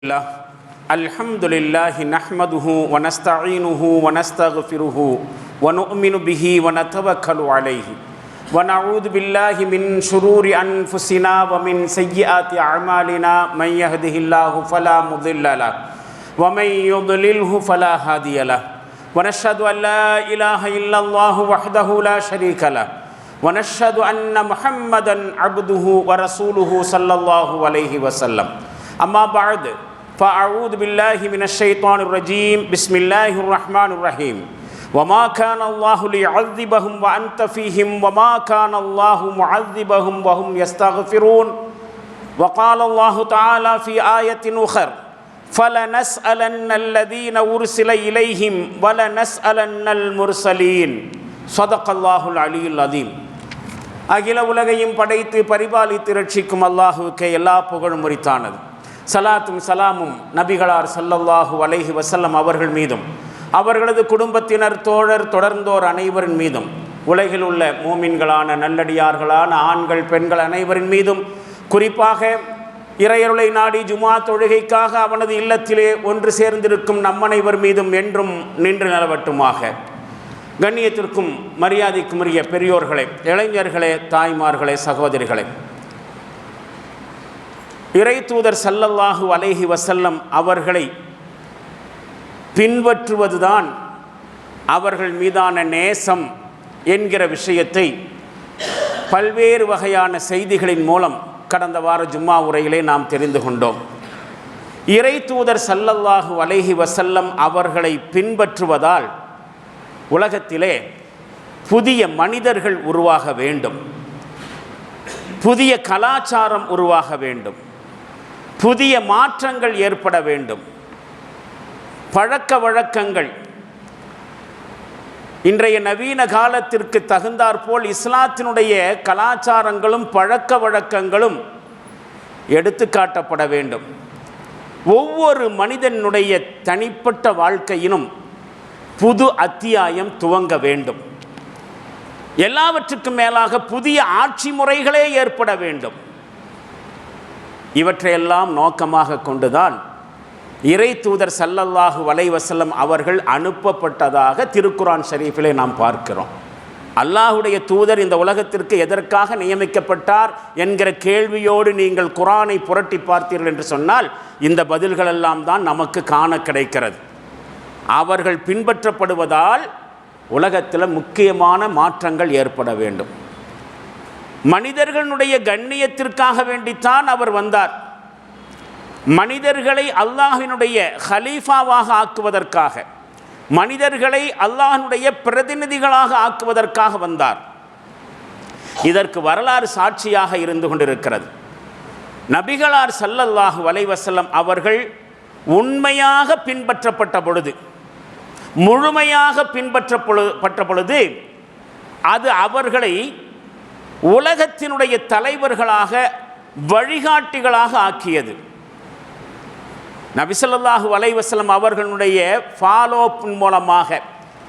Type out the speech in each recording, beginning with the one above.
الله الحمد لله نحمده ونستعينه ونستغفره ونؤمن به ونتوكل عليه. ونعوذ بالله من شرور أنفسنا ومن سيئات أعمالنا. من يهده الله فلا مضل له ومن يضلله فلا هادي له. ونشهد أن لا إله إلا الله وحده لا شريك له. ونشهد أن محمدا عبده ورسوله صلى الله عليه وسلم. أما بعد فأعوذ بالله من الشيطان الرجيم بسم الله الرحمن الرحيم وما كان الله ليعذبهم وأنت فيهم وما كان الله معذبهم وهم يستغفرون وقال الله تعالى في آية أخرى فلنسألن الذين أرسل إليهم ولنسألن المرسلين صدق الله العلي العظيم அகில உலகையும் படைத்து பரிபாலித்து ரட்சிக்கும் அல்லாஹுவுக்கு எல்லா புகழும் முறித்தானது சலாத்தும் சலாமும் நபிகளார் சல்லல்லாஹு அலைஹி வசல்லம் அவர்கள் மீதும் அவர்களது குடும்பத்தினர் தோழர் தொடர்ந்தோர் அனைவரின் மீதும் உலகில் உள்ள மூமின்களான நல்லடியார்களான ஆண்கள் பெண்கள் அனைவரின் மீதும் குறிப்பாக இறையருளை நாடி ஜுமா தொழுகைக்காக அவனது இல்லத்திலே ஒன்று சேர்ந்திருக்கும் நம்மனைவர் மீதும் என்றும் நின்று நிலவட்டுமாக. கண்ணியத்திற்கும் மரியாதைக்கும் உரிய பெரியோர்களே இளைஞர்களே தாய்மார்களே சகோதரிகளே இறை தூதர் சல்லல்லாஹு அலேஹி வசல்லம் அவர்களை பின்பற்றுவதுதான் அவர்கள் மீதான நேசம் என்கிற விஷயத்தை பல்வேறு வகையான செய்திகளின் மூலம் கடந்த வார ஜும்மா உரையிலே நாம் தெரிந்து கொண்டோம். இறை தூதர் சல்லல்லாஹு அலேஹி வசல்லம் அவர்களை பின்பற்றுவதால் உலகத்திலே புதிய மனிதர்கள் உருவாக வேண்டும். புதிய கலாச்சாரம் உருவாக வேண்டும். புதிய மாற்றங்கள் ஏற்பட வேண்டும். பழக்க வழக்கங்கள். இன்றைய நவீன காலத்திற்கு தகுந்தாற்போல் இஸ்லாத்தினுடைய கலாச்சாரங்களும் பழக்க வழக்கங்களும் எடுத்துக்காட்டப்பட வேண்டும். ஒவ்வொரு மனிதனுடைய தனிப்பட்ட வாழ்க்கையிலும் புது அத்தியாயம் துவங்க வேண்டும். எல்லாவற்றுக்கும் மேலாக புதிய ஆட்சி முறைகளே ஏற்பட வேண்டும். இவற்றையெல்லாம் நோக்கமாக கொண்டுதான் இறை தூதர் சல்லல்லாஹு வலைவசல்லம் அவர்கள் அனுப்பப்பட்டதாக திருக்குரான் ஷரீஃபிலே நாம் பார்க்கிறோம். அல்லாஹுடைய தூதர் இந்த உலகத்திற்கு எதற்காக நியமிக்கப்பட்டார் என்கிற கேள்வியோடு நீங்கள் குரானை புரட்டி பார்த்தீர்கள் என்று சொன்னால் இந்த பதில்களெல்லாம் தான் நமக்கு காண கிடைக்கிறது. அவர்கள் பின்பற்றப்படுவதால் உலகத்தில் முக்கியமான மாற்றங்கள் ஏற்பட வேண்டும். மனிதர்களுடைய கண்ணியத்திற்காக வேண்டித்தான் அவர் வந்தார். மனிதர்களை அல்லாஹினுடைய ஹலீஃபாவாக ஆக்குவதற்காக மனிதர்களை அல்லாஹனுடைய பிரதிநிதிகளாக ஆக்குவதற்காக வந்தார். இதற்கு வரலாறு சாட்சியாக இருந்து கொண்டிருக்கிறது. நபிகளார் சல்லல்லாஹு வலைவசல்லம் அவர்கள் உண்மையாக பின்பற்றப்பட்ட பொழுது முழுமையாக பின்பற்றப்பட்ட பொழுது அது அவர்களை உலகத்தினுடைய தலைவர்களாக வழிகாட்டிகளாக ஆக்கியது. நபிசல்லாஹு வலைவசலம் அவர்களுடைய ஃபாலோப்பின் மூலமாக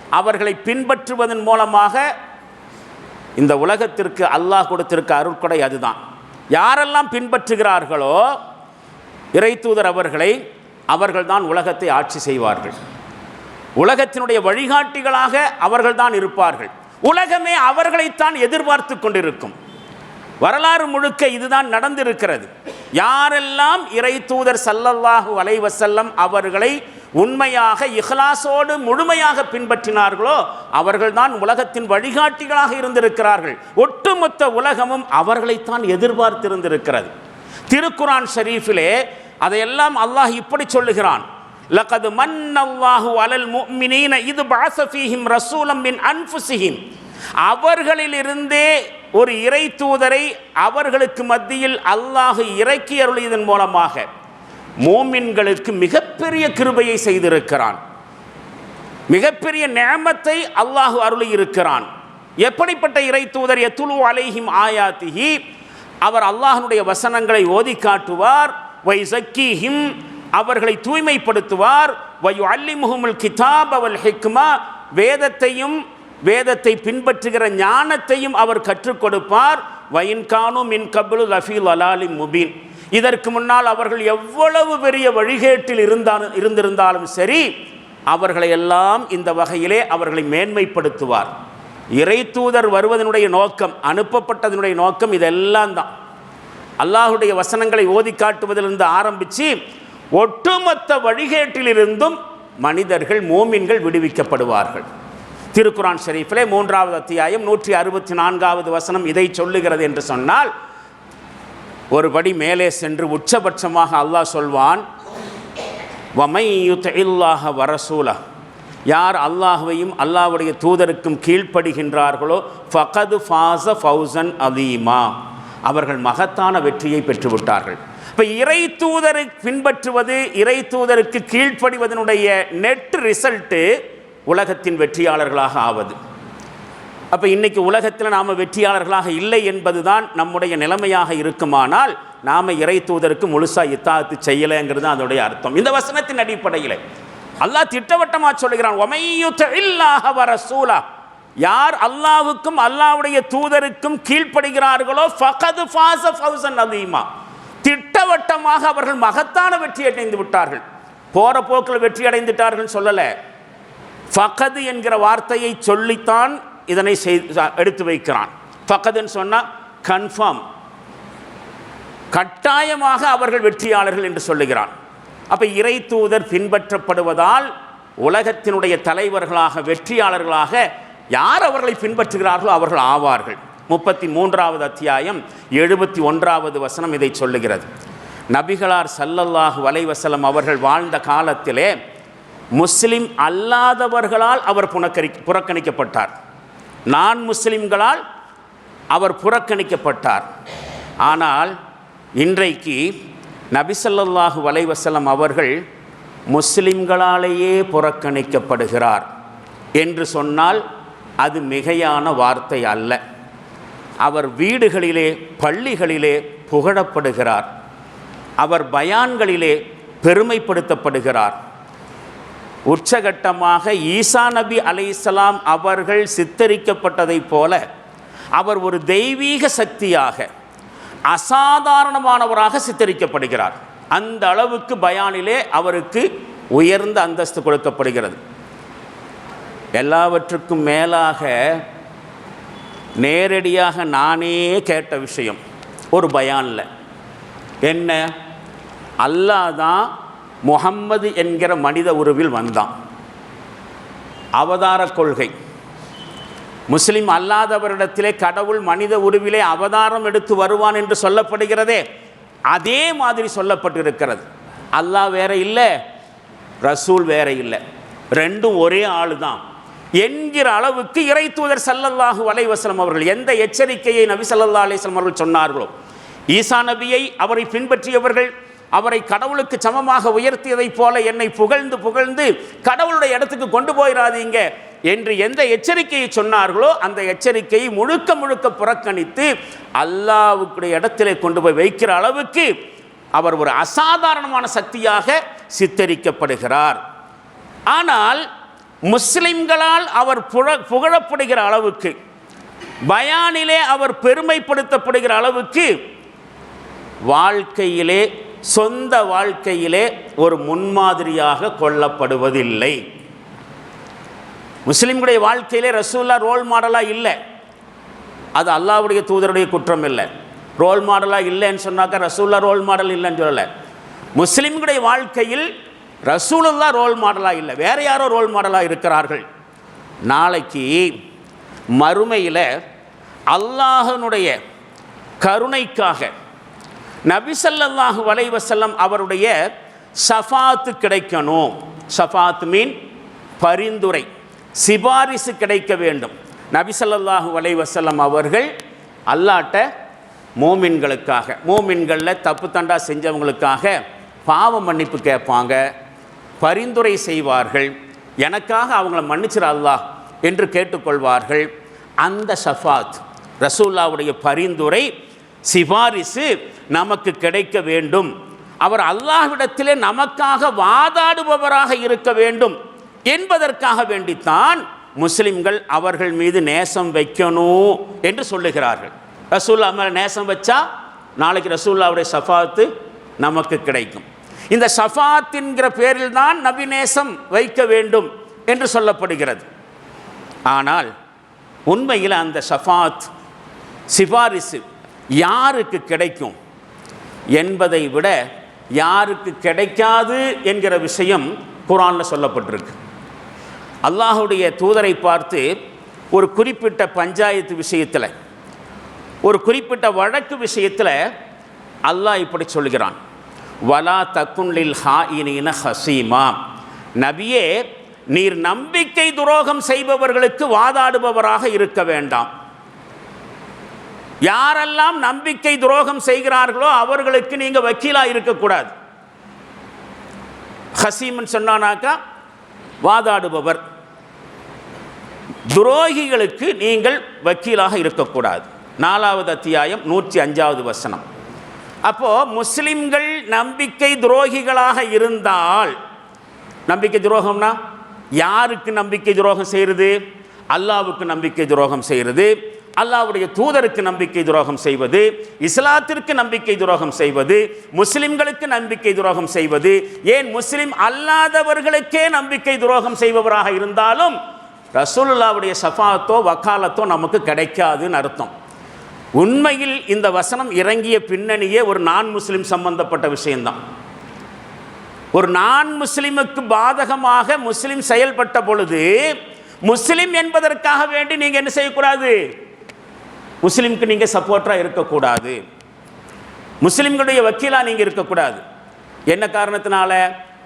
அவர்களை பின்பற்றுவதன் மூலமாக இந்த உலகத்திற்கு அல்லாஹ் கொடுத்திருக்க அருட்கொடை அதுதான். யாரெல்லாம் பின்பற்றுகிறார்களோ இறை தூதர் அவர்களை அவர்கள்தான் உலகத்தை ஆட்சி செய்வார்கள். உலகத்தினுடைய வழிகாட்டிகளாக அவர்கள்தான் இருப்பார்கள். உலகமே அவர்களைத்தான் எதிர்பார்த்து கொண்டிருக்கும். வரலாறு முழுக்க இதுதான் நடந்திருக்கிறது. யாரெல்லாம் இறை தூதர் சல்லல்லாஹு அலைவசல்லம் அவர்களை உண்மையாக இஹ்லாசோடு முழுமையாக பின்பற்றினார்களோ அவர்கள்தான் உலகத்தின் வழிகாட்டிகளாக இருந்திருக்கிறார்கள். ஒட்டுமொத்த உலகமும் அவர்களைத்தான் எதிர்பார்த்திருந்திருக்கிறது. திருக்குரான் ஷரீஃபிலே அதையெல்லாம் அல்லாஹ் இப்படி சொல்லுகிறான். லகது மன்னல்லாஹு அலல் முஃமினீன இது பாசஃபீஹிம் ரசூலம் மின் அன்புசிஹிம் அவர்களிலிருந்தே ஒரு இறை தூதரை அவர்களுக்கு மத்தியில் அல்லாஹு இறக்கி அருளியதன் மூலமாக மோமின்களுக்கு மிகப்பெரிய கிருபையை செய்திருக்கிறான். மிகப்பெரிய நேமத்தை அல்லாஹு அருளி இருக்கிறான் எப்படிப்பட்ட இறை தூதர் எத்துலு அலைஹிம் ஆயாத்திஹி? அவர் அல்லாஹனுடைய வசனங்களை ஓதி காட்டுவார் வை அவர்களை தூய்மைப்படுத்துவார். வயு அல்லி முகமுல் கிதாப் அவல் ஹிக்மா வேதத்தையும் வேதத்தை பின்பற்றுகிற ஞானத்தையும் அவர் கற்றுக் கொடுப்பார் வயின்கானும் மின் கபுல் ரஃபீல் அலாலி முபீன். இதற்கு முன்னால் அவர்கள் எவ்வளவு பெரிய வழிகேட்டில் இருந்தாலும் இருந்திருந்தாலும் சரி அவர்களை எல்லாம் இந்த வகையிலே அவர்களை மேன்மைப்படுத்துவார். இறை தூதர் வருவதனுடைய நோக்கம் அனுப்பப்பட்டதனுடைய நோக்கம் இதெல்லாம் தான் அல்லாஹுடைய வசனங்களை ஓதி காட்டுவதிலிருந்து ஆரம்பித்து ஒட்டுமொத்த வழிகேட்டிலிருந்தும் மனிதர்கள் மோமின்கள் விடுவிக்கப்படுவார்கள். திருக்குரான் ஷெரீஃபிலே மூன்றாவது அத்தியாயம் நூற்றி அறுபத்தி நான்காவது வசனம் இதை சொல்லுகிறது என்று சொன்னால் ஒரு படி மேலே சென்று உச்சபட்சமாக அல்லாஹ் சொல்வான் வமையுத் இல்லாஹ வரசூலா யார் அல்லாஹுவையும் அல்லாஹ்வுடைய தூதருக்கும் கீழ்ப்படுகின்றார்களோ ஃபகது ஃபாச ஃபௌசன் அதீமா அவர்கள் மகத்தான வெற்றியை பெற்றுவிட்டார்கள். இப்போ இறை தூதரை பின்பற்றுவது இறை தூதருக்கு கீழ்ப்படிவதனுடைய நெட் ரிசல்ட்டு உலகத்தின் வெற்றியாளர்களாக ஆவது. அப்போ இன்றைக்கி உலகத்தில் நாம் வெற்றியாளர்களாக இல்லை என்பது தான் நம்முடைய நிலைமையாக இருக்குமானால் நாம் இறை தூதருக்கு முழுசாக இத்தாத்து செய்யலைங்கிறது தான் அதோடைய அர்த்தம். இந்த வசனத்தின் அடிப்படையில் அல்லாஹ் திட்டவட்டமாக சொல்லுகிறான் ஒமையுத்த இல்லாஹ வர சூலா யார் அல்லாவுக்கும் அல்லாவுடைய தூதருக்கும் கீழ்ப்படுகிறார்களோ ஃபகது ஃபாச ஃபவுசன் அதிகமாக திட்டவட்டமாக அவர்கள் மகத்தான வெற்றி அடைந்து விட்டார்கள். போற போக்கில் வெற்றி அடைந்துட்டார்கள் சொல்லலை. ஃபகது என்கிற வார்த்தையை சொல்லித்தான் இதனை எடுத்து வைக்கிறான். ஃபகதுன்னு சொன்னால் கன்ஃபார்ம். கட்டாயமாக அவர்கள் வெற்றியாளர்கள் என்று சொல்லுகிறான். அப்போ இறை தூதர் பின்பற்றப்படுவதால் உலகத்தினுடைய தலைவர்களாக வெற்றியாளர்களாக யார் அவர்களை பின்பற்றுகிறார்களோ அவர்கள் ஆவார்கள். முப்பத்தி மூன்றாவது அத்தியாயம் எழுபத்தி ஒன்றாவது வசனம் இதை சொல்லுகிறது. நபிகளார் சல்லல்லாஹு வலைவசலம் அவர்கள் வாழ்ந்த காலத்திலே முஸ்லிம் அல்லாதவர்களால் அவர் புனக்கரி புறக்கணிக்கப்பட்டார். நான் முஸ்லிம்களால் அவர் புறக்கணிக்கப்பட்டார். ஆனால் இன்றைக்கு நபிசல்லாஹு வலைவசலம் அவர்கள் முஸ்லிம்களாலேயே புறக்கணிக்கப்படுகிறார் என்று சொன்னால் அது மிகையான வார்த்தை அல்ல. அவர் வீடுகளிலே பள்ளிகளிலே புகழப்படுகிறார். அவர் பயான்களிலே பெருமைப்படுத்தப்படுகிறார். உச்சகட்டமாக ஈசா நபி அலைசலாம் அவர்கள் சித்தரிக்கப்பட்டதைப் போல அவர் ஒரு தெய்வீக சக்தியாக அசாதாரணமானவராக சித்தரிக்கப்படுகிறார். அந்த அளவுக்கு பயானிலே அவருக்கு உயர்ந்த அந்தஸ்து கொடுக்கப்படுகிறது. எல்லாவற்றுக்கும் மேலாக நேரடியாக நானே கேட்ட விஷயம். ஒரு பயானில். என்ன? அல்லாஹ் தான் முகம்மது என்கிற மனித உருவில் வந்தான். அவதார கொள்கை. முஸ்லிம் அல்லாதவரிடத்திலே கடவுள் மனித உருவிலே அவதாரம் எடுத்து வருவான் என்று சொல்லப்படுகிறதே அதே மாதிரி சொல்லப்பட்டிருக்கிறது. அல்லாஹ் வேற இல்லை ரசூல் வேற இல்லை. ரெண்டும் ஒரே ஆளு தான் என்கிற அளவுக்கு இறை தூதர் சல்லல்லாஹு அலைவசலம் அவர்கள் எந்த எச்சரிக்கையை நபி சல்லல்லா அலிஸ்லாம் அவர்கள் சொன்னார்களோ ஈசா நபியை அவரை பின்பற்றியவர்கள் அவரை கடவுளுக்கு சமமாக உயர்த்தியதைப் போல என்னை புகழ்ந்து புகழ்ந்து கடவுளுடைய இடத்துக்கு கொண்டு போயிடாதீங்க என்று எந்த எச்சரிக்கையை சொன்னார்களோ அந்த எச்சரிக்கையை முழுக்க முழுக்க புறக்கணித்து அல்லாவுக்குடைய இடத்திலே கொண்டு போய் வைக்கிற அளவுக்கு அவர் ஒரு அசாதாரணமான சக்தியாக சித்தரிக்கப்படுகிறார். ஆனால் முஸ்லிம்களால் அவர் புழ புகழப்படுகிற அளவுக்கு பயானிலே அவர் பெருமைப்படுத்தப்படுகிற அளவுக்கு வாழ்க்கையிலே சொந்த வாழ்க்கையிலே ஒரு முன்மாதிரியாக கொள்ளப்படுவதில்லை. முஸ்லிம்களுடைய வாழ்க்கையிலே ரசூல்லா ரோல் மாடலாக இல்லை. அது அல்லாவுடைய தூதருடைய குற்றம் இல்லை. ரோல் மாடலாக இல்லைன்னு சொன்னாக்கா ரசூல்லா ரோல் மாடல் இல்லைன்னு சொல்லலை. முஸ்லிம்களுடைய வாழ்க்கையில் ரசூலுல்லா ரோல் மாடலாக இல்லை வேறு யாரோ ரோல் மாடலாக இருக்கிறார்கள். நாளைக்கு மறுமையில் அல்லாஹனுடைய கருணைக்காக நபிசல்லாஹு வலைவசல்லம் அவருடைய சஃபாத்து கிடைக்கணும். சஃபாத் மீன் பரிந்துரை சிபாரிசு கிடைக்க வேண்டும். நபிசல்லாஹு வலைவசல்லம் அவர்கள் அல்லாட்ட மோமின்களுக்காக மோமின்களில் தப்பு தண்டா செஞ்சவங்களுக்காக பாவ மன்னிப்பு கேட்பாங்க. பரிந்துரை செய்வார்கள். எனக்காக அவங்கள மன்னிச்சிட அல்லாஹ் என்று கேட்டுக்கொள்வார்கள். அந்த ஷஃபாத் ரசூல்லாவுடைய பரிந்துரை சிபாரிசு நமக்கு கிடைக்க வேண்டும். அவர் அல்லாஹ்விடத்திலே நமக்காக வாதாடுபவராக இருக்க வேண்டும். என்பதற்காக வேண்டித்தான் முஸ்லிம்கள் அவர்கள் மீது நேசம் வைக்கணும் என்று சொல்லுகிறார்கள். ரசூல்லா மேலே நேசம் வச்சா நாளைக்கு ரசூல்லாவுடைய சஃபாத்து நமக்கு கிடைக்கும். இந்த சஃபாத் என்கிற பேரில் தான் நபிநேசம் வைக்க வேண்டும் என்று சொல்லப்படுகிறது. ஆனால் உண்மையில் அந்த சஃபாத் சிபாரிசு யாருக்கு கிடைக்கும் என்பதை விட யாருக்கு கிடைக்காது என்கிற விஷயம் குரானில் சொல்லப்பட்டிருக்கு. அல்லாஹுடைய தூதரை பார்த்து ஒரு குறிப்பிட்ட பஞ்சாயத்து விஷயத்தில் ஒரு குறிப்பிட்ட வழக்கு விஷயத்தில் அல்லாஹ் இப்படி சொல்கிறான் வலா தக்குன்லில் ஹா இனின ஹசீமா. நபியே நீர் நம்பிக்கை துரோகம் செய்பவர்களுக்கு வாதாடுபவராக இருக்க வேண்டாம். யாரெல்லாம் நம்பிக்கை துரோகம் செய்கிறார்களோ அவர்களுக்கு நீங்கள் வக்கீலாக இருக்கக்கூடாது ஹசீம்னு சொன்னானாக்கா வாதாடுபவர். துரோகிகளுக்கு நீங்கள் வக்கீலாக இருக்கக்கூடாது நாலாவது அத்தியாயம் நூற்றி அஞ்சாவது வசனம். அப்போது முஸ்லிம்கள் நம்பிக்கை துரோகிகளாக இருந்தால் நம்பிக்கை துரோகம்னா யாருக்கு நம்பிக்கை துரோகம் செய்கிறது? அல்லாவுக்கு நம்பிக்கை துரோகம் செய்கிறது. அல்லாவுடைய தூதருக்கு நம்பிக்கை துரோகம் செய்வது. இஸ்லாத்திற்கு நம்பிக்கை துரோகம் செய்வது. முஸ்லிம்களுக்கு நம்பிக்கை துரோகம் செய்வது. ஏன் முஸ்லிம் அல்லாதவர்களுக்கே நம்பிக்கை துரோகம் செய்பவராக இருந்தாலும் ரசூல்லாவுடைய சஃபாத்தோ வக்காலத்தோ நமக்கு கிடைக்காதுன்னு அர்த்தம். உண்மையில் இந்த வசனம் இறங்கிய பின்னணியே ஒரு நான் முஸ்லீம் சம்பந்தப்பட்ட விஷயம்தான். ஒரு நான் முஸ்லீமுக்கு பாதகமாக முஸ்லீம் செயல்பட்ட பொழுது முஸ்லீம் என்பதற்காக வேண்டி நீங்கள் என்ன செய்யக்கூடாது? முஸ்லிம்க்கு நீங்கள் சப்போர்ட்டாக இருக்கக்கூடாது. முஸ்லீம்களுடைய வக்கீலாக நீங்கள் இருக்கக்கூடாது. என்ன காரணத்தினால?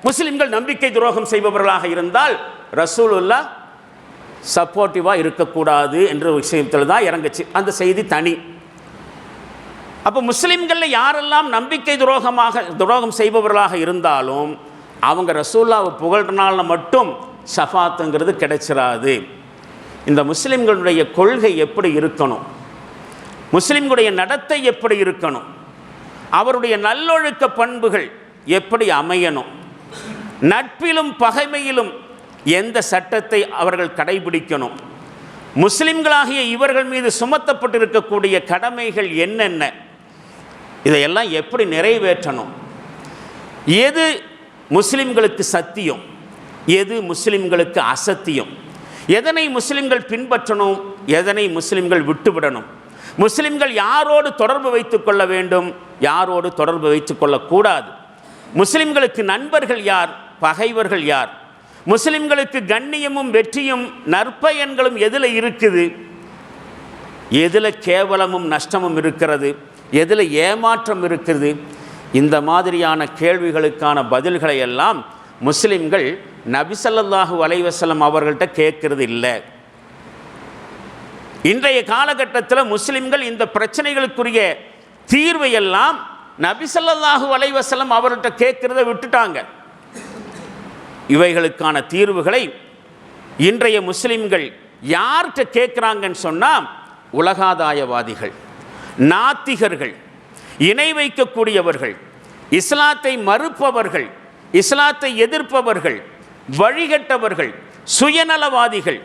முஸ்லிம்கள் நம்பிக்கை துரோகம் செய்பவர்களாக இருந்தால் ரசூலுல்லா சப்போர்ட்டிவாக இருக்கக்கூடாது என்ற விஷயத்தில் தான் இறங்குச்சு. அந்த செய்தி தனி. அப்போ முஸ்லீம்களில் யாரெல்லாம் நம்பிக்கை துரோகமாக துரோகம் செய்பவர்களாக இருந்தாலும் அவங்க ரசூல்லாவை புகழ்றனால மட்டும் ஷஃபாத்துங்கிறது கிடைச்சிடாது இந்த முஸ்லீம்களுடைய கொள்கை எப்படி இருக்கணும்? முஸ்லீம்களுடைய நடத்தை எப்படி இருக்கணும்? அவருடைய நல்லொழுக்க பண்புகள் எப்படி அமையணும்? நட்பிலும் பகைமையிலும் எந்த சட்டத்தை அவர்கள் கடைபிடிக்கணும்? முஸ்லிம்களாகிய இவர்கள் மீது சுமத்தப்பட்டிருக்கக்கூடிய கடமைகள் என்னென்ன? இதையெல்லாம் எப்படி நிறைவேற்றணும்? எது முஸ்லிம்களுக்கு சத்தியம்? எது முஸ்லிம்களுக்கு அசத்தியம்? எதனை முஸ்லிம்கள் பின்பற்றணும்? எதனை முஸ்லிம்கள் விட்டுவிடணும்? முஸ்லிம்கள் யாரோடு தொடர்பு வைத்துக்கொள்ள வேண்டும்? யாரோடு தொடர்பு வைத்துக்கொள்ளக்கூடாது முஸ்லிம்களுக்கு நண்பர்கள் யார்? பகைவர்கள் யார்? முஸ்லிம்களுக்கு கண்ணியமும் வெற்றியும் நற்பயன்களும் எதில் இருக்குது? எதில் கேவலமும் நஷ்டமும் இருக்கிறது? எதில் ஏமாற்றம் இருக்கிறது இந்த மாதிரியான கேள்விகளுக்கான பதில்களை எல்லாம் முஸ்லிம்கள் நபிசல்லாஹு அலைவசலம் அவர்கள்ட்ட கேட்கறது இல்லை. இன்றைய காலகட்டத்தில் முஸ்லிம்கள் இந்த பிரச்சனைகளுக்குரிய தீர்வை எல்லாம் நபிசல்லாஹு அலைவசலம் அவர்கிட்ட கேட்கிறத விட்டுட்டாங்க. இவைகளுக்கான தீர்வுகளை இன்றைய முஸ்லிம்கள் யார்கிட்ட கேட்குறாங்கன்னு சொன்னால் உலகாதாயவாதிகள். நாத்திகர்கள் இணை வைக்கக்கூடியவர்கள் இஸ்லாத்தை மறுப்பவர்கள் இஸ்லாத்தை எதிர்ப்பவர்கள் வழிகட்டவர்கள் சுயநலவாதிகள்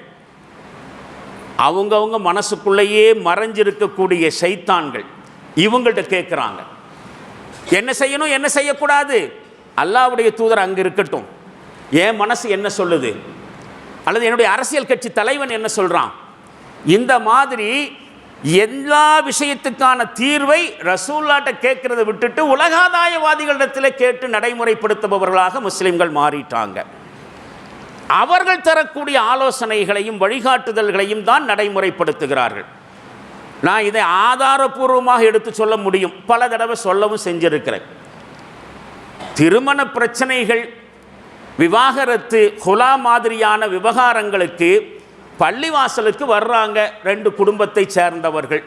அவங்கவுங்க மனசுக்குள்ளேயே மறைஞ்சிருக்கக்கூடிய சைத்தான்கள் இவங்கள்ட்ட கேட்குறாங்க என்ன செய்யணும் என்ன செய்யக்கூடாது? அல்லாவுடைய தூதர் அங்கே இருக்கட்டும். என் மனசு என்ன சொல்லுது? அல்லது என்னுடைய அரசியல் கட்சி தலைவன் என்ன சொல்கிறான் இந்த மாதிரி எல்லா விஷயத்துக்கான தீர்வை ரசூல்லாட்ட கேட்கறதை விட்டுட்டு உலகாதாயவாதிகளிடத்தில் கேட்டு நடைமுறைப்படுத்துபவர்களாக முஸ்லிம்கள் மாறிட்டாங்க. அவர்கள் தரக்கூடிய ஆலோசனைகளையும் வழிகாட்டுதல்களையும் தான் நடைமுறைப்படுத்துகிறார்கள். நான் இதை ஆதாரபூர்வமாக எடுத்து சொல்ல முடியும். பல தடவை சொல்லவும் செஞ்சிருக்கிறேன். திருமண பிரச்சனைகள் விவாகரத்து குலா மாதிரியான விவகாரங்களுக்கு பள்ளிவாசலுக்கு வர்றாங்க ரெண்டு குடும்பத்தை சேர்ந்தவர்கள்.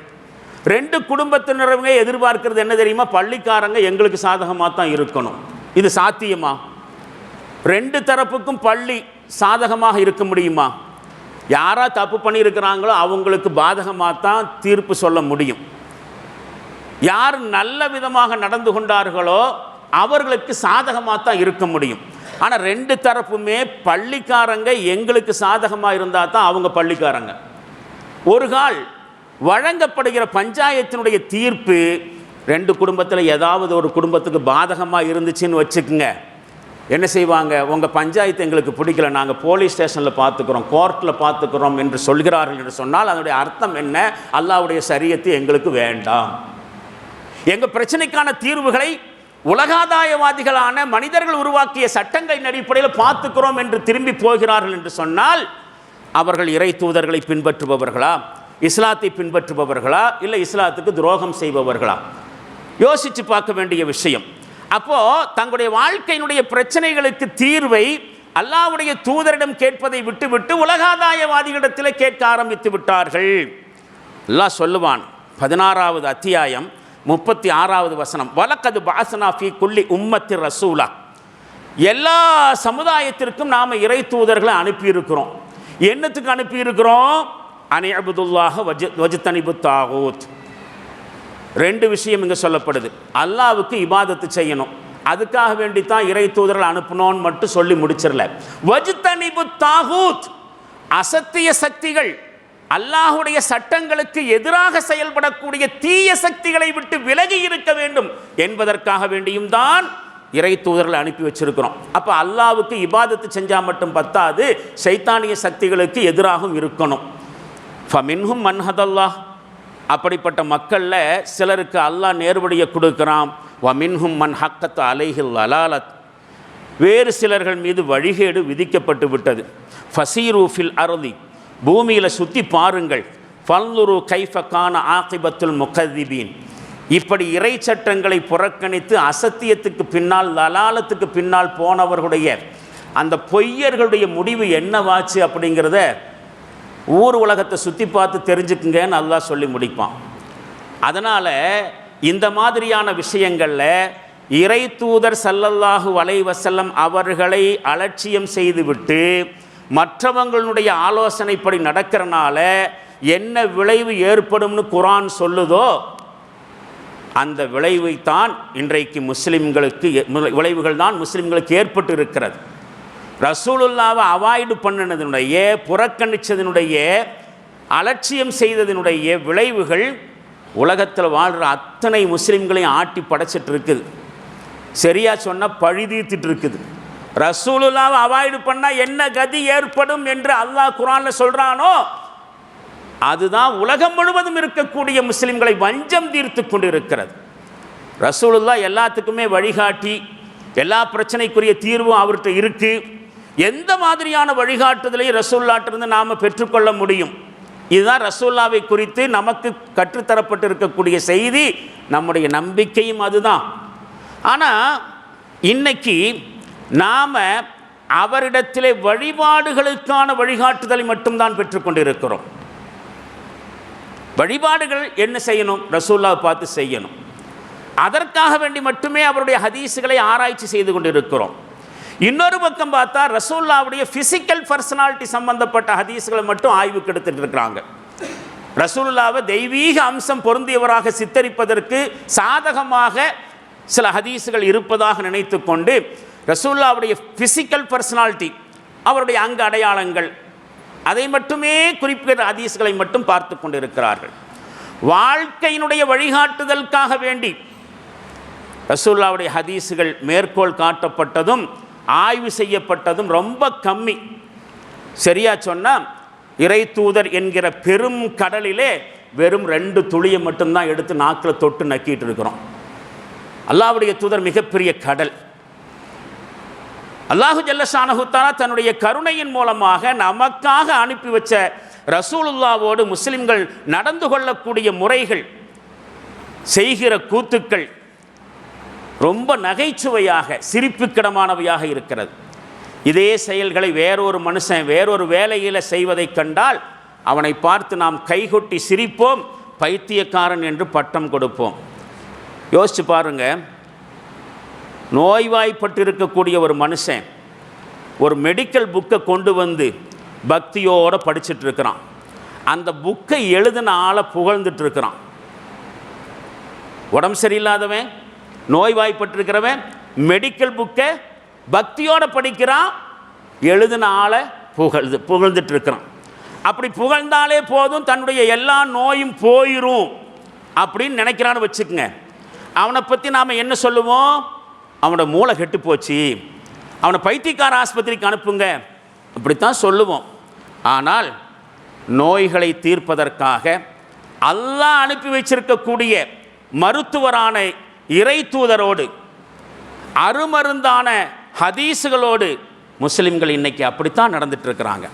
ரெண்டு குடும்பத்தினரவங்க எதிர்பார்க்கறது என்ன தெரியுமா? பள்ளிக்காரங்க எங்களுக்கு சாதகமாக தான் இருக்கணும். இது சாத்தியமா? ரெண்டு தரப்புக்கும் பள்ளி சாதகமாக இருக்க முடியுமா? யாரா தப்பு பண்ணியிருக்கிறாங்களோ அவங்களுக்கு பாதகமாக தான் தீர்ப்பு சொல்ல முடியும். யார் நல்ல விதமாக நடந்து கொண்டார்களோ அவர்களுக்கு சாதகமாக தான் இருக்க முடியும். ஆனால் ரெண்டு தரப்புமே பள்ளிக்காரங்க எங்களுக்கு சாதகமாக இருந்தால் தான் அவங்க பள்ளிக்காரங்க. ஒரு கால் வழங்கப்படுகிற பஞ்சாயத்தினுடைய தீர்ப்பு ரெண்டு குடும்பத்தில் ஏதாவது ஒரு குடும்பத்துக்கு பாதகமாக இருந்துச்சுன்னு வச்சுக்குங்க. என்ன செய்வாங்க? உங்கள் பஞ்சாயத்து எங்களுக்கு பிடிக்கல. நாங்கள் போலீஸ் ஸ்டேஷனில் பார்த்துக்குறோம் கோர்ட்டில் பார்த்துக்குறோம் என்று சொல்கிறார்கள் என்று சொன்னால் அதனுடைய அர்த்தம் என்ன? அல்லாவுடைய சரியத்து எங்களுக்கு வேண்டாம். எங்கள் பிரச்சனைக்கான தீர்வுகளை உலகாதாயவாதிகளான மனிதர்கள் உருவாக்கிய சட்டங்களின் அடிப்படையில் பார்த்துக்கிறோம் என்று திரும்பி போகிறார்கள் என்று சொன்னால் அவர்கள் இறை தூதர்களை பின்பற்றுபவர்களா? இஸ்லாத்தை பின்பற்றுபவர்களா? இல்லை இஸ்லாத்துக்கு துரோகம் செய்பவர்களா? யோசித்து பார்க்க வேண்டிய விஷயம். அப்போது தங்களுடைய வாழ்க்கையினுடைய பிரச்சனைகளுக்கு தீர்வை அல்லாவுடைய தூதரிடம் கேட்பதை விட்டுவிட்டு உலகாதாயவாதிகளிடத்தில் கேட்க ஆரம்பித்து விட்டார்கள். அல்லாஹ் சொல்லுவான் பதினாறாவது அத்தியாயம் முப்பத்தி ஆறாவது வசனம் வலக்கது பாசனா ஃபி குள்ளி உம்மத்தி ரசூலா. எல்லா சமுதாயத்திற்கும் நாம் இறை தூதர்களை அனுப்பியிருக்கிறோம். என்னத்துக்கு அனுப்பியிருக்கிறோம்? அனி அபுதுல்லாக வஜ வஜத்தனிபு தாகூத். ரெண்டு விஷயம் இங்கே சொல்லப்படுது. அல்லாவுக்கு இபாதத்து செய்யணும். அதுக்காக வேண்டித்தான் இறை தூதர்கள் அனுப்பணும்னு மட்டும் சொல்லி முடிச்சிடல. வஜித்தனிபு தாகூத். அசத்திய சக்திகள். அல்லாஹுடைய சட்டங்களுக்கு எதிராக செயல்படக்கூடிய தீய சக்திகளை விட்டு விலகி இருக்க வேண்டும் என்பதற்காக வேண்டியும் தான் இறை தூதர்களை அனுப்பி வச்சிருக்கிறோம். அப்போ அல்லாவுக்கு இபாதத்து செஞ்சால் மட்டும் பத்தாது சைத்தானிய சக்திகளுக்கு எதிராகவும் இருக்கணும். ஃபமின்ஹும் மன்ஹதல்லாஹ் அப்படிப்பட்ட மக்களில் சிலருக்கு அல்லாஹ் நேர்வழியை கொடுக்குறான். வமின்ஹும் மன் ஹக்கத் அலைஹில் அலாலத் வேறு சிலர்கள் மீது வழிகேடு விதிக்கப்பட்டு விட்டது. ஃபசீரூஃபில் அருதி. பூமியில் சுற்றி பாருங்கள். பல்லுரு கைஃபக்கான ஆகிபத்துல் முகதிபீன் இப்படி இறை சட்டங்களை புறக்கணித்து அசத்தியத்துக்கு பின்னால் லலாலத்துக்கு பின்னால் போனவர்களுடைய அந்த பொய்யர்களுடைய முடிவு என்னவாச்சு அப்படிங்கிறத ஊர் உலகத்தை சுற்றி பார்த்து தெரிஞ்சுக்குங்கன்னு நல்லா சொல்லி முடிப்பான். அதனால் இந்த மாதிரியான விஷயங்களில் இறை தூதர் சல்லல்லாஹு வலைவசல்லம் அவர்களை அலட்சியம் செய்துவிட்டு மற்றவங்களுடைய ஆலோசனைப்படி நடக்கிறனால என்ன விளைவு ஏற்படும்னு குரான் சொல்லுதோ அந்த விளைவைத்தான் இன்றைக்கு முஸ்லிம்களுக்கு விளைவுகள் தான் முஸ்லிம்களுக்கு ஏற்பட்டு இருக்கிறது ரசூலுல்லாவை அவாய்டு பண்ணினதனுடைய புறக்கணித்ததனுடைய அலட்சியம் செய்ததனுடைய விளைவுகள் உலகத்தில் வாழ்கிற அத்தனை முஸ்லீம்களையும் ஆட்டி படைச்சிட்டு இருக்குது. சரியாக சொன்னால் பழி தீர்த்துட்டு இருக்குது. ரசூலுல்லாவை அவாய்டு பண்ணால் என்ன கதி ஏற்படும் என்று அல்லாஹ் குரானில் சொல்கிறானோ அதுதான் உலகம் முழுவதும் இருக்கக்கூடிய முஸ்லீம்களை வஞ்சம் தீர்த்து கொண்டு இருக்கிறது ரசூலுல்லா எல்லாத்துக்குமே வழிகாட்டி எல்லா பிரச்சனைக்குரிய தீர்வும் அவர்கிட்ட இருக்குது எந்த மாதிரியான வழிகாட்டுதலையும் ரசூல்லாட்டிருந்து நாம் பெற்றுக்கொள்ள முடியும்? இதுதான் ரசூல்லாவை குறித்து நமக்கு கற்றுத்தரப்பட்டு இருக்கக்கூடிய செய்தி. நம்முடைய நம்பிக்கையும் அதுதான். ஆனால் இன்னைக்கு நாம் அவரிடத்திலே வழிபாடுகளுக்கான வழிகாட்டுதலை மட்டும்தான் பெற்றுக்கொண்டிருக்கிறோம் வழிபாடுகள் என்ன செய்யணும்? ரசூல்லாவை பார்த்து செய்யணும். அதற்காக வேண்டி மட்டுமே அவருடைய ஹதீஸுகளை ஆராய்ச்சி செய்து கொண்டிருக்கிறோம். இன்னொரு பக்கம் பார்த்தா ரசூல்லாவுடைய ஃபிசிக்கல் பர்சனாலிட்டி சம்பந்தப்பட்ட ஹதீஸுகளை மட்டும் ஆய்வுக்கு எடுத்துட்டு இருக்கிறாங்க. ரசூல்லாவை தெய்வீக அம்சம் பொருந்தியவராக சித்தரிப்பதற்கு சாதகமாக சில ஹதீஸுகள் இருப்பதாக நினைத்து கொண்டு ரசூல்லாவுடைய ஃபிசிக்கல் பர்சனாலிட்டி அவருடைய அங்க அடையாளங்கள் அதை மட்டுமே குறிப்பிட்ட ஹதீஸ்களை மட்டும் பார்த்து கொண்டிருக்கிறார்கள். வாழ்க்கையினுடைய வழிகாட்டுதலுக்காக வேண்டி ரசூல்லாவுடைய ஹதீஸுகள் மேற்கோள் காட்டப்பட்டதும் ஆய்வு செய்யப்பட்டதும் ரொம்ப கம்மி. சரியா சொன்னால் இறை தூதர் என்கிற பெரும் கடலிலே வெறும் ரெண்டு துளியை மட்டும்தான் எடுத்து நாக்கில் தொட்டு நக்கிட்டு இருக்கிறோம். அல்லாவுடைய தூதர் மிகப்பெரிய கடல். அல்லாஹு ஜல்லஷானஹுத்தானா தன்னுடைய கருணையின் மூலமாக நமக்காக அனுப்பி வச்ச ரசூலுல்லாவோடு முஸ்லிம்கள் நடந்து கொள்ளக்கூடிய முறைகள் செய்கிற கூத்துக்கள் ரொம்ப நகைச்சுவையாக சிரிப்புக்கிடமானவையாக இருக்கிறது. இதே செயல்களை வேறொரு மனுஷன் வேறொரு வேலையில் செய்வதைக் கண்டால் அவனை பார்த்து நாம் கைகொட்டி சிரிப்போம் பைத்தியக்காரன் என்று பட்டம் கொடுப்போம். யோசிச்சு பாருங்கள் நோய்வாய்ப்பட்டிருக்கக்கூடிய ஒரு மனுஷன் ஒரு மெடிக்கல் புக்கை கொண்டு வந்து பக்தியோடு படிச்சுட்டு இருக்கிறான் அந்த புக்கை எழுதின ஆளை புகழ்ந்துட்டு இருக்கிறான் உடம்பு சரியில்லாதவன் நோய்வாய்ப்பட்டிருக்கிறவன் மெடிக்கல் புக்கை பக்தியோடு படிக்கிறான் எழுதின ஆளை புகழ்ந்து புகழ்ந்துட்டு இருக்கிறான் அப்படி புகழ்ந்தாலே போதும் தன்னுடைய எல்லா நோயும் போயிடும் அப்படின்னு நினைக்கிறான்னு வச்சுக்கோங்க. அவனை பற்றி நாம் என்ன சொல்லுவோம்? அவனோட மூளை கெட்டு போச்சு அவனை பைத்தியக்கார ஆஸ்பத்திரிக்கு அனுப்புங்க. அப்படித்தான் சொல்லுவோம். ஆனால் நோய்களை தீர்ப்பதற்காக அல்லாஹ் அனுப்பி வச்சிருக்கக்கூடிய மருத்துவரான இறை தூதரோடு அருமருந்தான ஹதீஸுகளோடு முஸ்லிம்கள் இன்னைக்கு அப்படித்தான் நடந்துட்டுருக்கிறாங்க.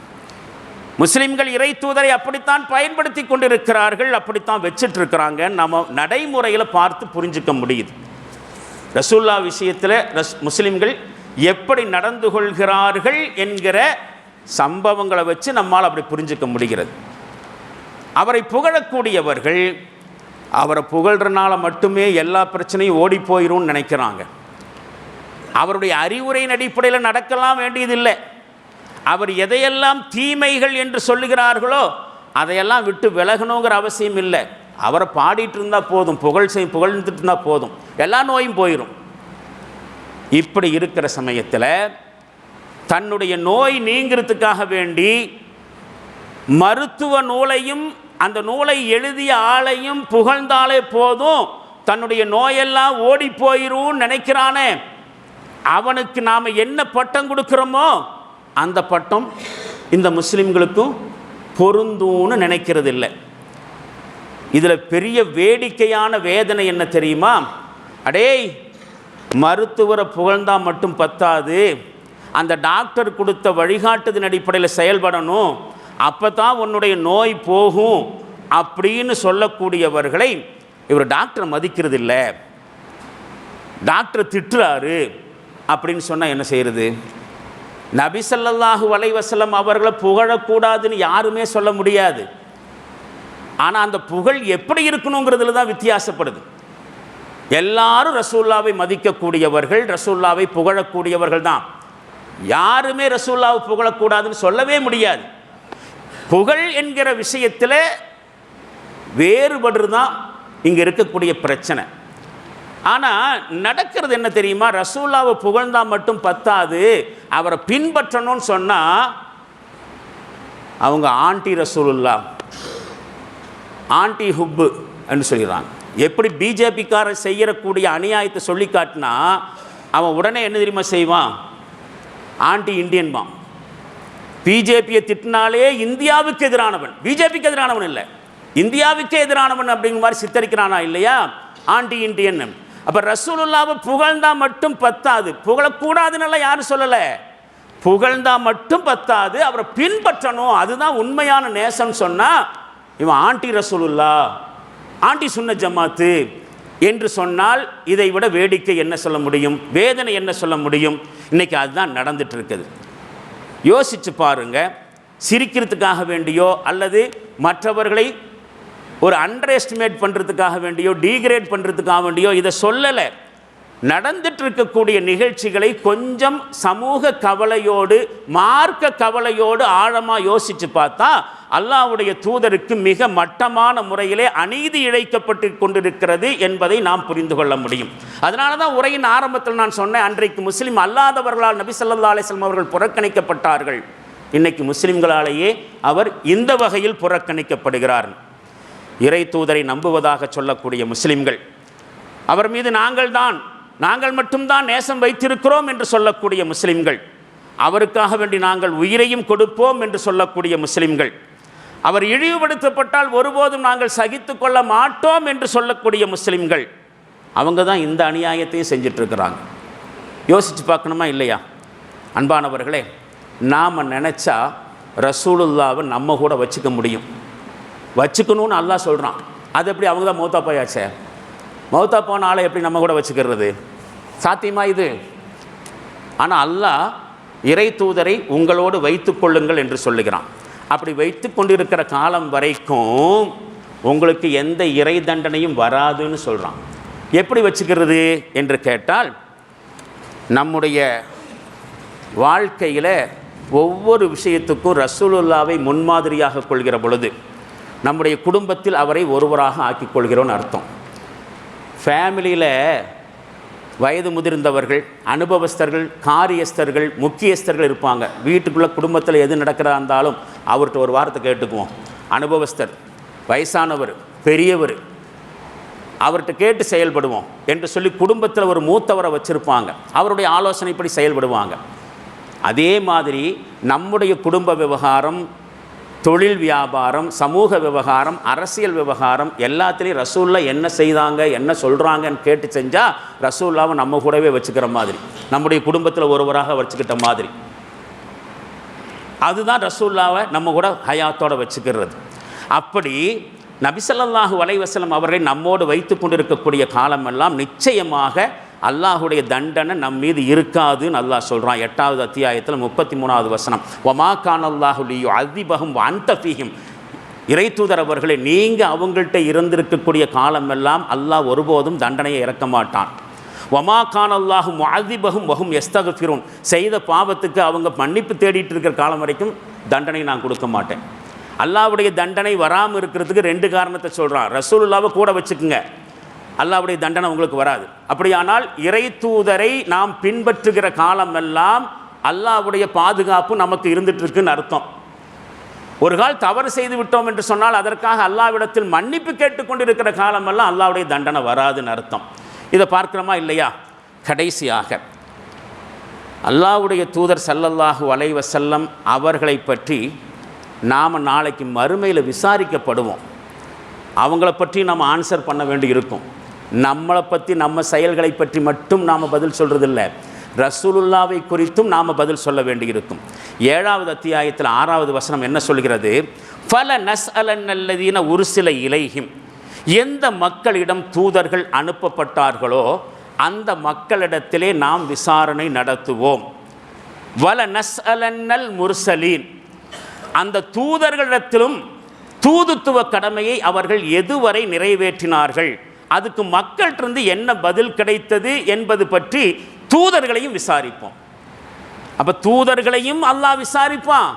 முஸ்லிம்கள் இறை தூதரை அப்படித்தான் பயன்படுத்தி கொண்டிருக்கிறார்கள் அப்படித்தான் வச்சிட்ருக்கிறாங்க நம்ம நடைமுறையில் பார்த்து புரிஞ்சுக்க முடியுது. ரசூல்லா விஷயத்தில் ரஸ் முஸ்லீம்கள் எப்படி நடந்து கொள்கிறார்கள் என்கிற சம்பவங்களை வச்சு நம்மால் அப்படி புரிஞ்சுக்க முடிகிறது. அவரை புகழக்கூடியவர்கள் அவரை புகழ்றனால மட்டுமே எல்லா பிரச்சனையும் ஓடி போயிடும்னு நினைக்கிறாங்க. அவருடைய அறிவுரையின் அடிப்படையில் நடக்கலாம் வேண்டியதில்லை. அவர் எதையெல்லாம் தீமைகள் என்று சொல்லுகிறார்களோ அதையெல்லாம் விட்டு விலகணுங்கிற அவசியம் இல்லை. அவரை பாடிட்டு இருந்தால் போதும் புகழ் செய் புகழ்ந்துட்டு இருந்தால் போதும். எல்லா நோயும் போயிடும் இப்படி இருக்கிற சமயத்தில் தன்னுடைய நோய் நீங்கிறதுக்காக வேண்டி மருத்துவ நூலையும் அந்த நூலை எழுதிய ஆளையும் புகழ்ந்தாலே போதும். தன்னுடைய நோயெல்லாம் ஓடி போயிரும் நினைக்கிறானே. அவனுக்கு நாம் என்ன பட்டம் கொடுக்குறோமோ அந்த பட்டம் இந்த முஸ்லிம்களுக்கும் பொருந்தும்னு நினைக்கிறது இல்லை இதில் பெரிய வேடிக்கையான வேதனை என்ன தெரியுமா? அடேய் மருத்துவரை புகழ்ந்தால் மட்டும் பத்தாது. அந்த டாக்டர் கொடுத்த வழிகாட்டுதன் அடிப்படையில் செயல்படணும். அப்போ தான் உன்னுடைய நோய் போகும் அப்படின்னு சொல்லக்கூடியவர்களை இவர் டாக்டர் மதிக்கிறது இல்லை டாக்டர் திட்டுறாரு அப்படின்னு சொன்னால் என்ன செய்கிறது நபிசல்லாஹு வலைவசலம் அவர்களை புகழக்கூடாதுன்னு யாருமே சொல்ல முடியாது. ஆனால் அந்த புகழ் எப்படி இருக்கணுங்கிறதுல தான் வித்தியாசப்படுது. எல்லாரும் ரசூல்லாவை மதிக்கக்கூடியவர்கள் ரசூல்லாவை புகழக்கூடியவர்கள் தான். யாருமே ரசூல்லாவை புகழக்கூடாதுன்னு சொல்லவே முடியாது. புகழ் என்கிற விஷயத்தில் வேறுபடுறது தான் இங்கே இருக்கக்கூடிய பிரச்சனை. ஆனால் நடக்கிறது என்ன தெரியுமா? ரசூல்லாவை புகழ்ந்தால் மட்டும் பத்தாது அவரை பின்பற்றணும்னு சொன்னால் அவங்க ஆண்டி ரசூலுல்லா ஆண்டி ஹுப்பு என்று சொல்கிறாங்க எப்படி பிஜேபிக்காரர் செய்யக்கூடிய அநியாயத்தை சொல்லி காட்டினா அவன் உடனே என்ன தெரியுமா செய்வான்? ஆண்டி இந்தியன்பான் பிஜேபியை திட்டினாலே இந்தியாவுக்கு எதிரானவன். பிஜேபிக்கு எதிரானவன் இல்லை. இந்தியாவுக்கே எதிரானவன் அப்படிங்கிற மாதிரி சித்தரிக்கிறானா இல்லையா? Anti Indian. அப்போ ரசூலுல்லாவை புகழ்ந்தா மட்டும் பத்தாது. புகழக்கூடாதுன்னு யாரும் சொல்லலை. புகழ்ந்தா மட்டும் பத்தாது. அவரை பின்பற்றணும். அதுதான் உண்மையான நேசம்னு சொன்னால் இவன் ஆண்டி ரசூலுல்லா ஆண்டி சுன்ன ஜமாத்து என்று சொன்னால் இதை விட வேடிக்கை என்ன சொல்ல முடியும்? வேதனை என்ன சொல்ல முடியும்? இன்றைக்கி அதுதான் நடந்துட்டு இருக்குது யோசித்து பாருங்க சிரிக்கிறதுக்காக வேண்டியோ அல்லது மற்றவர்களை ஒரு அண்டர் எஸ்டிமேட் பண்ணுறதுக்காக வேண்டியோ டீக்ரேட் பண்ணுறதுக்காக வேண்டியோ இதை சொல்லலை. நடந்துட்டு இருக்கக்கூடிய நிகழ்ச்சிகளை கொஞ்சம் சமூக கவலையோடு மார்க்க கவலையோடு ஆழமாக யோசித்து பார்த்தா அல்லாஹ்வுடைய தூதருக்கு மிக மட்டமான முறையிலே அநீதி இழைக்கப்பட்டு கொண்டிருக்கிறது என்பதை நாம் புரிந்து கொள்ள முடியும். அதனால தான் உரையின் ஆரம்பத்தில் நான் சொன்னேன் அன்றைக்கு முஸ்லீம் அல்லாதவர்களால் நபி ஸல்லல்லாஹு அவர்கள் புறக்கணிக்கப்பட்டார்கள். இன்னைக்கு முஸ்லிம்களாலேயே அவர் இந்த வகையில் புறக்கணிக்கப்படுகிறார். இறை தூதரை நம்புவதாக சொல்லக்கூடிய முஸ்லிம்கள் அவர் மீது நாங்கள் தான் நாங்கள் மட்டும்தான் நேசம் வைத்திருக்கிறோம் என்று சொல்லக்கூடிய முஸ்லிம்கள். அவருக்காக வேண்டி நாங்கள் உயிரையும் கொடுப்போம் என்று சொல்லக்கூடிய முஸ்லிம்கள். அவர் இழிவுபடுத்தப்பட்டால் ஒருபோதும் நாங்கள் சகித்து கொள்ள மாட்டோம் என்று சொல்லக்கூடிய முஸ்லிம்கள். அவங்க தான் இந்த அநியாயத்தையும் செஞ்சுட்டு இருக்கிறாங்க யோசித்து பார்க்கணுமா இல்லையா? அன்பானவர்களே நாம் நினச்சா ரசூலுல்லாவை நம்ம கூட வச்சுக்க முடியும். வச்சுக்கணும்னு அல்லா சொல்கிறான் அது எப்படி அவங்க தான் மூத்தா போயாச்சே? மௌத்தா போன ஆளை எப்படி நம்ம கூட வச்சுக்கிறது? சாத்தியமா இது? ஆனால் அல்லாஹ் இறை தூதரை உங்களோடு வைத்து கொள்ளுங்கள் என்று சொல்லுகிறான். அப்படி வைத்து கொண்டிருக்கிற காலம் வரைக்கும் உங்களுக்கு எந்த இறை தண்டனையும் வராதுன்னு சொல்கிறான் எப்படி வச்சுக்கிறது என்று கேட்டால் நம்முடைய வாழ்க்கையில் ஒவ்வொரு விஷயத்துக்கும் ரசூலுல்லாவை முன்மாதிரியாக கொள்கிற பொழுது நம்முடைய குடும்பத்தில் அவரை ஒருவராக ஆக்கிக் கொள்கிறோன்னு அர்த்தம். ஃபேமிலியில் வயது முதிர்ந்தவர்கள் அனுபவஸ்தர்கள் காரியஸ்தர்கள் முக்கியஸ்தர்கள் இருப்பாங்க. வீட்டுக்குள்ளே குடும்பத்தில் எது நடக்கிறதா இருந்தாலும் அவர்கிட்ட ஒரு வாரத்தை கேட்டுக்குவோம். அனுபவஸ்தர் வயசானவர் பெரியவர் அவர்கிட்ட கேட்டு செயல்படுவோம் என்று சொல்லி குடும்பத்தில் ஒரு மூத்தவரை வச்சுருப்பாங்க. அவருடைய ஆலோசனைப்படி செயல்படுவாங்க. அதே மாதிரி நம்முடைய குடும்ப விவகாரம் தொழில் வியாபாரம் சமூக விவகாரம் அரசியல் விவகாரம் எல்லாத்துலேயும் ரசூல்லா என்ன செய்தாங்க என்ன சொல்கிறாங்கன்னு கேட்டு செஞ்சால் ரசூல்லாவை நம்ம கூடவே வச்சுக்கிற மாதிரி. நம்முடைய குடும்பத்தில் ஒருவராக வச்சுக்கிட்ட மாதிரி. அதுதான் ரசூல்லாவை நம்ம கூட ஹயாத்தோடு வச்சுக்கிறது. அப்படி நபிசல்லாஹு வலைவசலம் அவர்களை நம்மோடு வைத்து கொண்டிருக்கக்கூடிய காலமெல்லாம் நிச்சயமாக அல்லாஹுடைய தண்டனை நம் மீது இருக்காதுன்னு அல்லாஹ் சொல்கிறான் எட்டாவது அத்தியாயத்தில் முப்பத்தி மூணாவது வசனம். ஒமா கான் அல்லாஹுலியோ அதிபகம் அந்தஃபிஹிம் இறை தூதர் அவர்களே நீங்கள் அவங்கள்ட்ட இருந்திருக்கக்கூடிய காலமெல்லாம் அல்லாஹ் ஒருபோதும் தண்டனையை இறக்க மாட்டான். ஒமா கான் அல்லாஹும் மாதிபகும் வகும் எஸ்தகஃபிரும் செய்த பாவத்துக்கு அவங்க மன்னிப்பு தேடிட்டு இருக்கிற காலம் வரைக்கும் தண்டனை நான் கொடுக்க மாட்டேன். அல்லாவுடைய தண்டனை வராமல் இருக்கிறதுக்கு ரெண்டு காரணத்தை சொல்கிறான் ரசூலுல்லாவை கூட வச்சுக்குங்க. அல்லாவுடைய தண்டனை உங்களுக்கு வராது. அப்படியானால் இறை தூதரை நாம் பின்பற்றுகிற காலமெல்லாம் அல்லாவுடைய பாதுகாப்பு நமக்கு இருந்துட்டு இருக்குன்னு அர்த்தம். ஒரு கால் தவறு செய்து விட்டோம் என்று சொன்னால் அதற்காக அல்லாவிடத்தில் மன்னிப்பு கேட்டுக்கொண்டிருக்கிற காலமெல்லாம் அல்லாவுடைய தண்டனை வராதுன்னு அர்த்தம். இதை பார்க்கிறோமா இல்லையா? கடைசியாக அல்லாவுடைய தூதர் சல்லல்லாஹு அலைவசல்லம் அவர்களை பற்றி நாம் நாளைக்கு மறுமையில் விசாரிக்கப்படுவோம். அவங்கள பற்றி நம்ம ஆன்சர் பண்ண வேண்டி இருக்கும் நம்மளை பற்றி நம்ம செயல்களை பற்றி மட்டும் நாம் பதில் சொல்கிறதில்ல ரசூலுல்லாவை குறித்தும் நாம் பதில் சொல்ல வேண்டியிருக்கும். ஏழாவது அத்தியாயத்தில் ஆறாவது வசனம் என்ன சொல்கிறது? பல நஸ் அலன்னல்லதீன ஒரு சில இலைஹிம். எந்த மக்களிடம் தூதர்கள் அனுப்பப்பட்டார்களோ அந்த மக்களிடத்திலே நாம் விசாரணை நடத்துவோம். வல நஸ் அலன்னல் முர்சலீன். அந்த தூதர்களிடத்திலும் தூதுத்துவ கடமையை அவர்கள் எதுவரை நிறைவேற்றினார்கள்? அதுக்கு மக்கள்கிட்டருந்து என்ன பதில் கிடைத்தது என்பது பற்றி தூதர்களையும் விசாரிப்போம். அப்போ தூதர்களையும் அல்லாஹ் விசாரிப்பான்.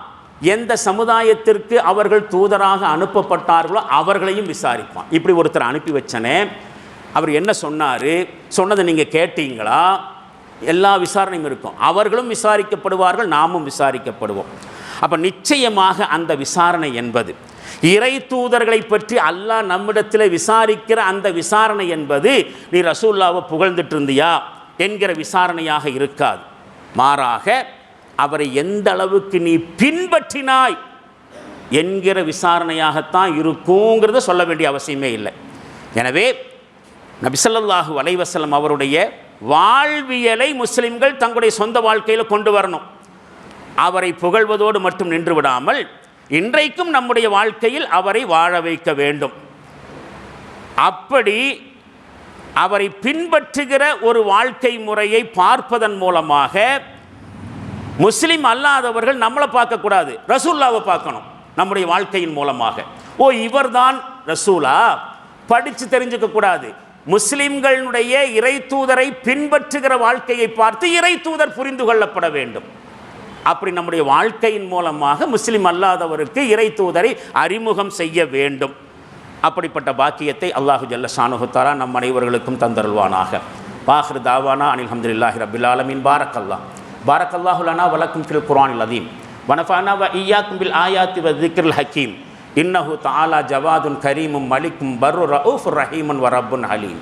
எந்த சமுதாயத்திற்கு அவர்கள் தூதராக அனுப்பப்பட்டார்களோ அவர்களையும் விசாரிப்பான். இப்படி ஒருத்தர் அனுப்பி வச்சனே அவர் என்ன சொன்னார்? சொன்னதை நீங்கள் கேட்டீங்களா? எல்லா விசாரணையும் இருக்கும். அவர்களும் விசாரிக்கப்படுவார்கள் நாமும் விசாரிக்கப்படுவோம். அப்போ நிச்சயமாக அந்த விசாரணை என்பது இறை தூதர்களை பற்றி அல்லாஹ் நம்மிடத்தில் விசாரிக்கிற அந்த விசாரணை என்பது நீ ரசூல்லாவை புகழ்ந்துட்டு இருந்தியா என்கிற விசாரணையாக இருக்காது. மாறாக அவரை எந்த அளவுக்கு நீ பின்பற்றினாய்? என்கிற விசாரணையாகத்தான் இருக்குங்கிறத சொல்ல வேண்டிய அவசியமே இல்லை. எனவே நபிசல்லாஹு அலைவசலம் அவருடைய வாழ்வியலை முஸ்லிம்கள் தங்களுடைய சொந்த வாழ்க்கையில் கொண்டு வரணும். அவரை புகழ்வதோடு மட்டும் நின்று விடாமல் இன்றைக்கும் நம்முடைய வாழ்க்கையில் அவரை வாழ வைக்க வேண்டும். அப்படி அவரை பின்பற்றுகிற ஒரு வாழ்க்கை முறையை பார்ப்பதன் மூலமாக முஸ்லீம் அல்லாதவர்கள் நம்மளை பார்க்கக்கூடாது ரசூல்லாவை பார்க்கணும் நம்முடைய வாழ்க்கையின் மூலமாக. ஓ இவர்தான் ரசூலா? படித்து தெரிஞ்சுக்க கூடாது. முஸ்லிம்களுடைய இறை தூதரை பின்பற்றுகிற வாழ்க்கையை பார்த்து இறை தூதர் புரிந்து கொள்ளப்பட வேண்டும். அப்படி நம்முடைய வாழ்க்கையின் மூலமாக முஸ்லீம் அல்லாதவருக்கு இறை தூதரை அறிமுகம் செய்ய வேண்டும். அப்படிப்பட்ட பாக்கியத்தை அல்லாஹு ஜல்ல சானுகுத்தாரா நம் அனைவர்களுக்கும் தந்தருள்வானாக. பாஹர் தாவானா அனில் ஹம்துலில்லாஹி ரபில் ஆலமீன். பாரக் அல்லாஹ் பாரக் வலக்கும் ஃபில் குரானில் அதீம். வனஃபானா வ ஈயாக்கும் பில் ஆயாத்தி வ திக்ரில் ஹக்கீம். இன்னஹு தாலா ஜவாதுன் கரீமும் மலிக்கும் பர்ரு ரவுஃப் ரஹீமன் வ ரப்புன் ஹலீம்.